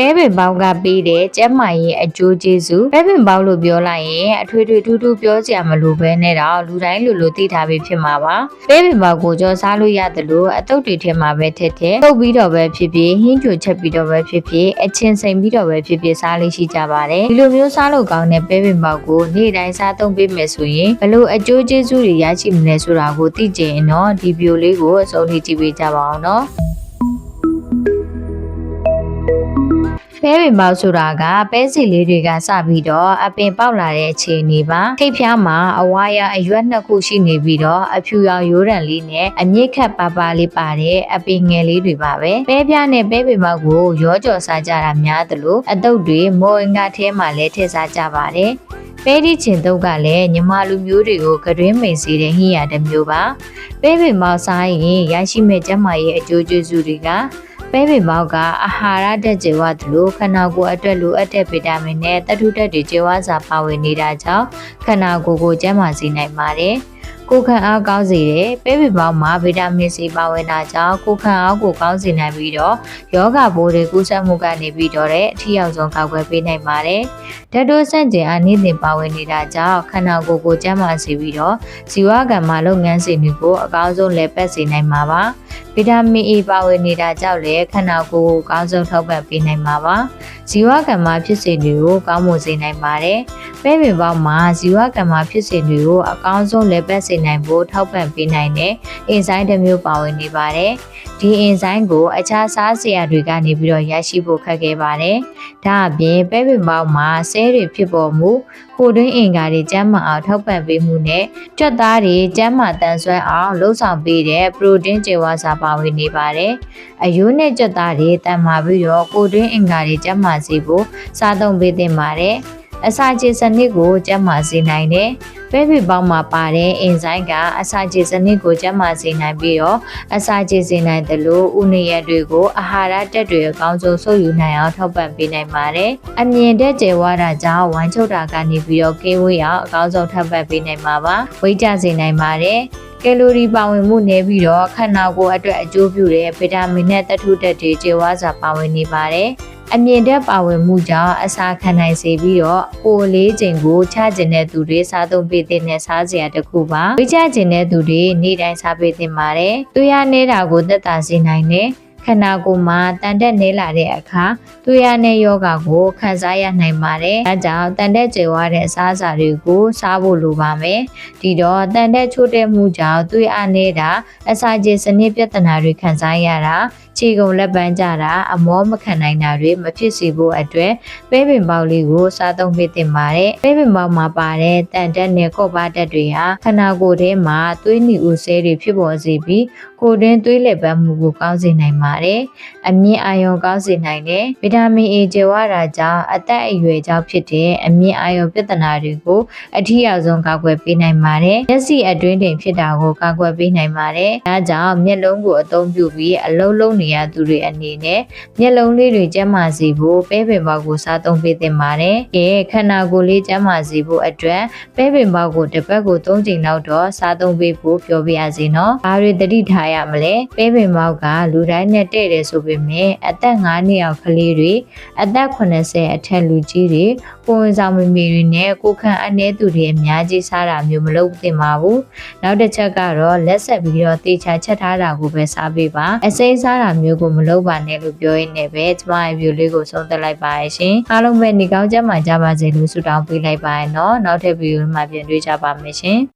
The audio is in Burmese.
ပဲပင်ပေါင်းကပေးတဲ့ကျက်မာရေးအကျိုးကျေးဇူးပဲပင်ပေါင်းလို့ပြောလိုက်ရင်အထွေထွေထူးထူးပြောစရာမလိုဘဲနဲ့တော့လူတိုင်းလူလူသိထားပြီးဖြစ်မှာပါပဲပင်ပေါင်းကိုကြောစားလို့ရတယ်လို့အတုတ်တွေထဲမှာပဲထက်ထက်ပုတ်ပြီးတော့ပဲဖြစ်ဖြစ်ဟင်းကြိုချက်ပြီးတော့ပဲဖြစ်ဖြစ်အချင်းစိန်ပြီးတော့ပဲဖြစ်ဖြစ်စားလေးရှိကြပါတယ်ဒီလိုမျိုးစားလို့ကောင်းတဲ့ပဲပင်ပေါင်းကိုနေ့တိုင်းစားသုံးပေးမယ်ဆိုရင်ဘလို့အကျိုးကျေးဇူးတွေရရှိမလဲဆိုတာကိုသိကြရင်တော့ဒီဗီဒီယိုလေးကိုအဆုံးထိကြည့်ပေးကြပါအောင်နော် ပဲပင်ပေါက်ဆိုတာကပဲစီလေးတွေကစပြီးတော့အပင်ပေါက်လာတဲ့အခြေအနေပါထိပ်ဖျားမှာအဝါရအရွက်နှစ်ခုရှိနေပြီးတော့အဖြူရောင်ရိုးရံလေးနဲ့အမြင့်ခတ်ပါပါလေးပါတဲ့အပင်ငယ်လေးတွေပါပဲပဲပြားနဲ့ပဲပင်ပေါက်ကိုရောကြော်စားကြတာများသလိုအတုပ်တွေမော်အင်္ဂါထဲမှာလည်းထည့်စားကြပါတယ်ပဲဒီချင်တုပ်ကလည်းညီမလူမျိုးတွေကိုကတွင်းမိန်စေတဲ့ဟင်းရတစ်မျိုးပါပဲပင်ပေါက်စားရင်ရရှိမဲ့ကျန်းမာရေးအကျိုးကျေးဇူးတွေက ပဲပင်ပေါက်ကအာဟာရဓာတ်ကြေဝသလိုခန္ဓာကိုယ်အတွက်လိုအပ်တဲ့ဗီတာမင်နဲ့သတ္ထုဓာတ်တွေကြေဝစာပါဝင်နေတာကြောင့်ခန္ဓာကိုယ်ကိုကျန်းမာစေနိုင်ပါတယ်။ကိုယ်ခံအားကောင်းစေတယ်။ပဲပင်ပေါက်မှာဗီတာမင်စီပါဝင်တာကြောင့်ကိုယ်ခံအားကိုကောင်းစေနိုင်ပြီးတော့ယောဂဘိုးတွေကူးစက်မှုကနေပြီးတော့တဲ့အထီရောက်ဆုံးကောက်ွယ်ပေးနိုင်ပါတယ်။ဓာတ်တို့ဆန့်ကျင်အားနေ့စဉ်ပါဝင်နေတာကြောင့်ခန္ဓာကိုယ်ကိုကျန်းမာစေပြီးတော့ဇီဝကမ္မလုပ်ငန်းစဉ်တွေကိုအကောင်းဆုံးလည်ပတ်စေနိုင်မှာပါ။ ဗီတာမင် A ပါဝင်နေတာကြောင့်လည်းခန္ဓာကိုယ်ကိုကောင်းဆုံးထောက်ပံ့ပေးနိုင်မှာပါ။ဇီဝကမ္မဖြစ်စဉ်တွေကိုကောင်းမွန်စေနိုင်ပါတယ်။ ပဲပင်ပေါက်မှာဇီဝကမ္မဖြစ်စဉ်တွေကိုအကောင်းဆုံးလည်ပတ်စေနိုင်ဖို့ထောက်ပံ့ပေးနိုင်တဲ့အင်ဇိုင်းတစ်မျိုးပါဝင်နေပါတယ်။ဒီအင်ဇိုင်းကိုအခြားစားစရာတွေကနေပြီးတော့ရရှိဖို့ခက်ခဲပါတယ်။ဒါအပြင်ပဲပင်ပေါက်မှာဆဲတွေဖြစ်ပေါ်မှုကိုတွင်းအင်္ဂါတွေကျန်းမာအောင်ထောက်ပံ့ပေးမှုနဲ့ကြွက်သားတွေကျန်းမာတန်ဆွမ်းအောင်လှုပ်ဆောင်ပေးတဲ့ပရိုတင်းကျေဝါစာပါဝင်နေပါတယ်။အယိုးနဲ့ကြွက်သားတွေတန်မာပြီးတော့ကိုတွင်းအင်္ဂါတွေကျန်းမာစေဖို့စားသုံးပေးသင့်ပါတယ်။ အစာချေစနစ်ကိုကျန်းမာစေနိုင်တယ်။ပဲပီပေါင်းမှာပါတဲ့အင်ဇိုင်းကအစာချေစနစ်ကိုကျန်းမာစေနိုင်ပြီးတော့အစာချေစေနိုင်တယ်လို့ဥနေရတွေကိုအာဟာရတက်တွေအကောင်းဆုံးဆုပ်ယူနိုင်အောင်ထောက်ပံ့ပေးနိုင်ပါတယ်။အမြင်တက်ကျယ်ဝါတာကြောင့်ဝမ်းချုပ်တာကနေပြီးတော့ကင်းဝေးအောင်အကောင်းဆုံးထောက်ပံ့ပေးနိုင်မှာပါ။ဝိတ်ကြစေနိုင်ပါတယ်။ကယ်လိုရီပါဝင်မှုနည်းပြီးတော့ခန္ဓာကိုယ်အတွက်အကျိုးပြုတဲ့ဗီတာမင်နဲ့သတ္ထုဓာတ်တွေကျေဝါးစွာပါဝင်နေပါတယ်။ အမြင့်တက်ပါဝင်မှုကြောင့်အစာခံနိုင်စေပြီးတော့ကိုယ်လေးချိန်ကိုချကျင်တဲ့သူတွေစားသုံးပေးတဲ့နဲ့စားစရာတစ်ခုပါ။ဝိချကျင်တဲ့သူတွေနေ့တိုင်းစားပေးသင့်ပါတယ်။သူရနေတာကိုသက်သာစေနိုင်တဲ့ ခန္ဓာကိုယ်မှာတန်တက်နေလာတဲ့အခါသူရတဲ့ယောဂကိုခံစားရနိုင်ပါတယ်။အဲကြောင့်တန်တက်ကျေဝါတဲ့အစားအစာတွေကိုစားဖို့လိုပါမယ်။ဒီတော့တန်တက်ချို့တဲ့မှုကြောင့်သူရနေတာအစာကျေစနစ်ပြဿနာတွေခံစားရတာခြေကုန်လက်ပန်းကြတာအမောမခံနိုင်တာတွေမဖြစ်စေဖို့အတွက်ပဲပင်ပေါက်လေးကိုစားသုံးပေးသင့်ပါတယ်။ပဲပင်ပေါက်မှာပါတဲ့တန်တက်နဲ့ကော့ပါတက်တွေဟာခန္ဓာကိုယ်ထဲမှာသွေးနီဦးဆဲတွေဖြစ်ပေါ်စေပြီးကိုယ်တွင်းသွေးလက်ပတ်မှုကိုကောင်းစေနိုင်ပါတယ်။အမြင့်အာရုံကောင်းစေနိုင်တဲ့ဗီတာမင် A ကျေဝါတာကြောင့်အသက်အရွယ်ကြောင့်ဖြစ်တဲ့အမြင့်အာရုံပြဿနာတွေကိုအထီးရောက်ဆုံးကာကွယ်ပေးနိုင်ပါတယ်။မျက်စိအတွင်းတင်ဖြစ်တာကိုကာကွယ်ပေးနိုင်ပါတယ်။ဒါကြောင့်မျက်လုံးကိုအသုံးပြုပြီးအလုံးလုံးနေရသူတွေအနေနဲ့မျက်လုံးလေးတွေကျန်းမာစေဖို့ပဲပင်ပေါက်ကိုစားသုံးပေးသင့်ပါတယ်။ကဲခန္ဓာကိုယ်လေးကျန်းမာစေဖို့အတွက်ပဲပင်ပေါက်ကိုတစ်ပတ်ကို၃ချိန်လောက်တော့စားသုံးပေးဖို့ပြောပြရစီနော်။ဘာတွေတတိထားရမလဲ။ပဲပင်ပေါက်ကလူတိုင်းနဲ့တဲ့တယ်ဆိုပေမဲ့အသက်9နှစ်အောက်ကလေးတွေအသက်80အထက်လူကြီးတွေကိုယ်ဝန်ဆောင်မိမိတွေနဲ့ကိုယ်ခံအနေသူတွေအများကြီးစားတာမျိုးမလုပ်သင့်ပါဘူး။နောက်တစ်ချက်ကတော့လက်ဆက်ပြီးတော့တေချာချက်ထားတာကိုပဲစားပေးပါ။အစိမ်းစားတာမျိုးကိုမလုပ်ပါနဲ့လို့ပြောရင်းနဲ့ပဲကျမရဲ့ view လေးကိုဆုံးသက်လိုက်ပါရရှင်။အားလုံးပဲနေကောင်းကြမှာကြပါစေလို့ဆုတောင်းပေးလိုက်ပါရနော်။နောက်ထပ် view မှာပြန်တွေ့ကြပါမယ်ရှင်။